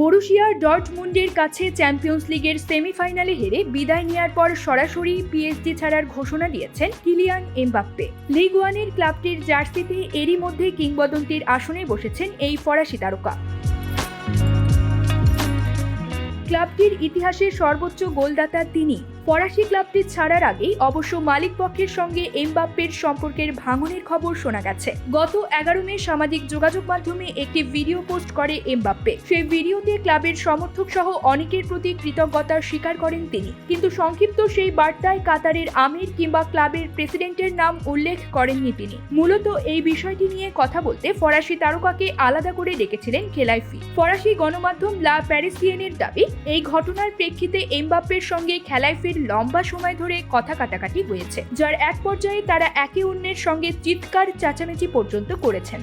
বরুশিয়ার ডর্টমুন্ডের কাছে চ্যাম্পিয়ন্স লিগের সেমিফাইনালে হেরে বিদায় নেয়ার পর সরাসরি পিএসজি ছাড়ার ঘোষণা দিয়েছেন কিলিয়ান এমবাপ্পে। লিগ ওয়ানের ক্লাবটির জার্সিতে এরই মধ্যে কিংবদন্তির আসনে বসেছেন এই ফরাসি তারকা। ক্লাবটির ইতিহাসের সর্বোচ্চ গোলদাতা তিনি। ফরাসি ক্লাবটি ছাড়ার আগেই অবশ্য মালিক পক্ষের সঙ্গে এমবাপ্পের সম্পর্কের ভাঙনের খবর শোনা গেছে। গত এগারো মে সামাজিক যোগাযোগ মাধ্যমে একটি ভিডিও পোস্ট করে এমবাপ্পে। সেই ভিডিওতে ক্লাবের সমর্থক সহ অনেকের প্রতি কৃতজ্ঞতা স্বীকার করেন তিনি। কিন্তু সংক্ষিপ্ত সেই বার্তায় কাতারের আমির কিংবা ক্লাবের প্রেসিডেন্টের নাম উল্লেখ করেননি তিনি। মূলত এই বিষয়টি নিয়ে কথা বলতে ফরাসি তারকাকে আলাদা করে ডেকেছিলেন খেলাইফি। ফরাসি গণমাধ্যম লা প্যারিসিয়েনের দাবি, এই ঘটনার প্রেক্ষিতে এমবাপ্পের সঙ্গে খেলাইফির লম্বা সময় ধরে কথা কাটাকাটি হয়েছে, যার এক পর্যায়ে তারা একে অন্যের সঙ্গে চিৎকার, চাচামেচি পর্যন্ত করেছেন।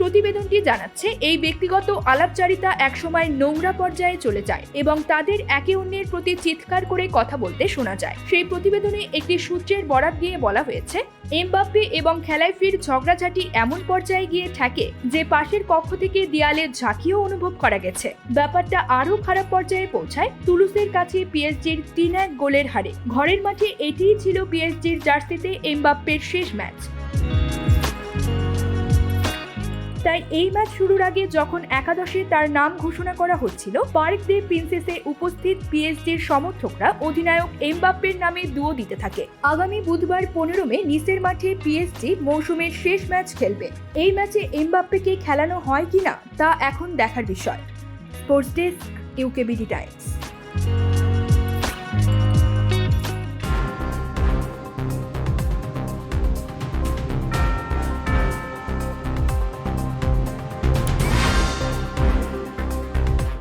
প্রতিবেদনটি জানাচ্ছে, এই ব্যক্তিগত আলাপচারিতা একসময় নোংরা পর্যায়ে চলে যায় এবং তাদের একে অন্যের প্রতি চিৎকার করে কথা বলতে শোনা যায়। সেই প্রতিবেদনে একটি সূত্রের বরাত দিয়ে বলা হয়েছে, এমবাপ্পে এবং খেলাইফির ঝগড়াঝাটি এমন পর্যায়ে গিয়ে ঠেকে যে পাশের কক্ষ থেকে দেয়ালে ঝাঁকিও অনুভব করা গেছে। ব্যাপারটা আরও খারাপ পর্যায়ে পৌঁছায় তুলুসের কাছে পিএসজির তিন এক গোলের হারে। ঘরের মাঠে এটিই ছিল পিএসজির জার্সিতে এমবাপ্পের শেষ ম্যাচ। তাই এই ম্যাচ শুরুর আগে যখন একাদশে তার নাম ঘোষণা করা হচ্ছিল, পার্ক দে প্রিন্সেসে উপস্থিত পিএসজির সমর্থকরা অধিনায়ক এমবাপ্পের নামে দুও দিতে থাকে। আগামী বুধবার পনেরো মে নিসের মাঠে পিএসজি মৌসুমের শেষ ম্যাচ খেলবে। এই ম্যাচে এমবাপ্পেকে খেলানো হয় কিনা তা এখন দেখার বিষয়। Sports desk UKBD Times.